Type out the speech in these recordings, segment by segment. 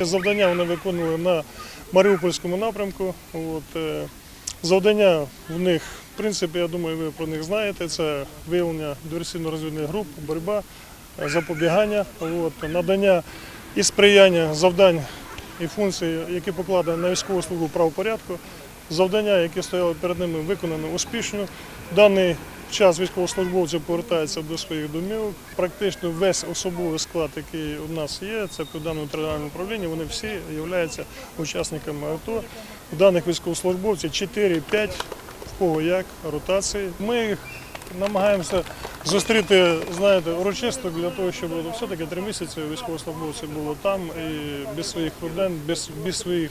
Завдання вони виконували на Маріупольському напрямку. От, е, завдання в них, в принципі, я думаю, ви про них знаєте. Це виявлення диверсійно-розвідних груп, боротьба, е, запобігання, от, надання і сприяння завдань і функцій, які покладені на військову службу правопорядку. Завдання, які стояли перед ними, виконано успішно. Даний час військовослужбовці повертаються до своїх домівок. Практично весь особовий склад, який у нас є, це по даному територіальному управлінню, вони всі являються учасниками АТО. У даних військовослужбовців 4-5, в кого як, ротації. Ми їх намагаємося зустріти, знаєте, урочисто для того, щоб все-таки три місяці військовослужбовці було там і без своїх родин, без, без своїх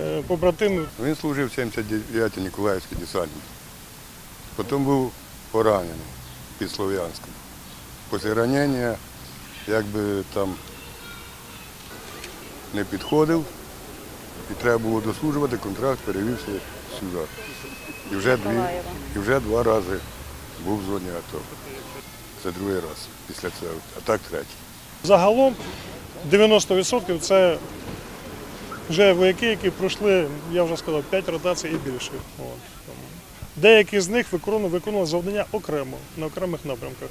е, побратимів. Він служив 79-й Ніколаївській десантні. Потім був поранений під Слов'янськом. Після ранення якби там не підходив і треба було дослужувати, контракт перевівся сюди. І вже, дві, і вже два рази був в зоні АТО. Це другий раз після цього, а так третій. Загалом 90% це вже вояки, які пройшли, я вже сказав, 5 ротацій і більше. От. Деякі з них виконували завдання окремо на окремих напрямках.